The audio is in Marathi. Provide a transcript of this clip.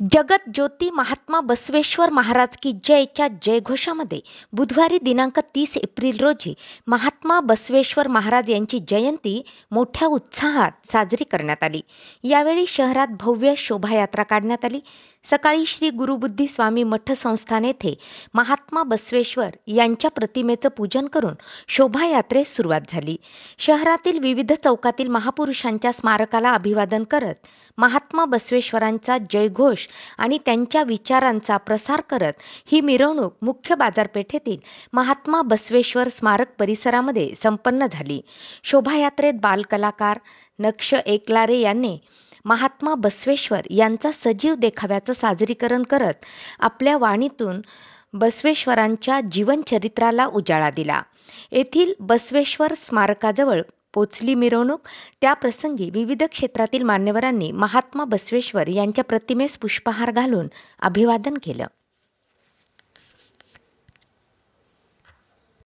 जगत ज्योती महात्मा बसवेश्वर महाराज की जयच्या जयघोषामध्ये बुधवारी दिनांक तीस एप्रिल रोजी महात्मा बसवेश्वर महाराज यांची जयंती मोठ्या उत्साहात साजरी करण्यात आली. यावेळी शहरात भव्य शोभायात्रा काढण्यात आली. सकाळी श्री गुरुबुद्धी स्वामी मठ संस्थान येथे महात्मा बसवेश्वर यांच्या प्रतिमेचं पूजन करून शोभायात्रेस सुरुवात झाली. शहरातील विविध चौकातील महापुरुषांच्या स्मारकाला अभिवादन करत महात्मा बसवेश्वरांचा जयघोष आणि त्यांच्या विचारांचा प्रसार करत ही मिरवणूक मुख्य बाजारपेठेतील महात्मा बसवेश्वर स्मारक परिसरामध्ये संपन्न झाली. शोभायात्रेत बालकलाकार नक्ष एकलारे यांनी महात्मा बसवेश्वर यांचा सजीव देखाव्याचं सादरीकरण करत आपल्या वाणीतून बसवेश्वरांच्या जीवनचरित्राला उजाळा दिला. येथील बसवेश्वर स्मारकाजवळ पोचली मिरवणूक. त्याप्रसंगी विविध क्षेत्रातील मान्यवरांनी महात्मा बसवेश्वर यांच्या प्रतिमेस पुष्पहार घालून अभिवादन केलं.